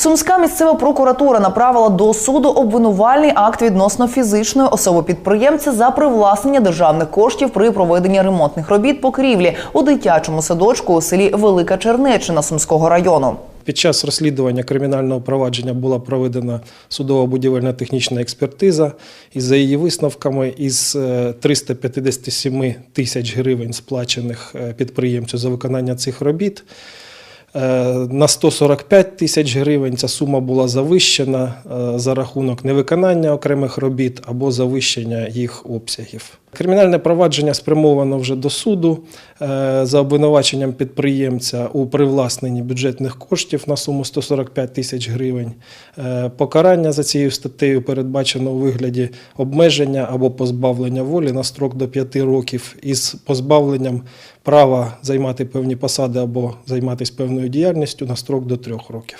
Сумська місцева прокуратура направила до суду обвинувальний акт відносно фізичної особи підприємця за привласнення державних коштів при проведенні ремонтних робіт покрівлі у дитячому садочку у селі Велика Чернеччина Сумського району. Під час розслідування кримінального провадження була проведена судова будівельна технічна експертиза, і за її висновками із е, 357 тисяч гривень, сплачених е, підприємцю за виконання цих робіт, е, на 145 тисяч гривень ця сума була завищена е, за рахунок невиконання окремих робіт або завищення їх обсягів. Кримінальне провадження спрямовано вже до суду е, за обвинуваченням підприємця у привласненні бюджетних коштів на суму 145 тисяч гривень. Е, Покарання за цією статтею передбачено у вигляді обмеження або позбавлення волі на строк до 5 років із позбавленням права займати певні посади або займатися певною діяльністю на строк до трьох років.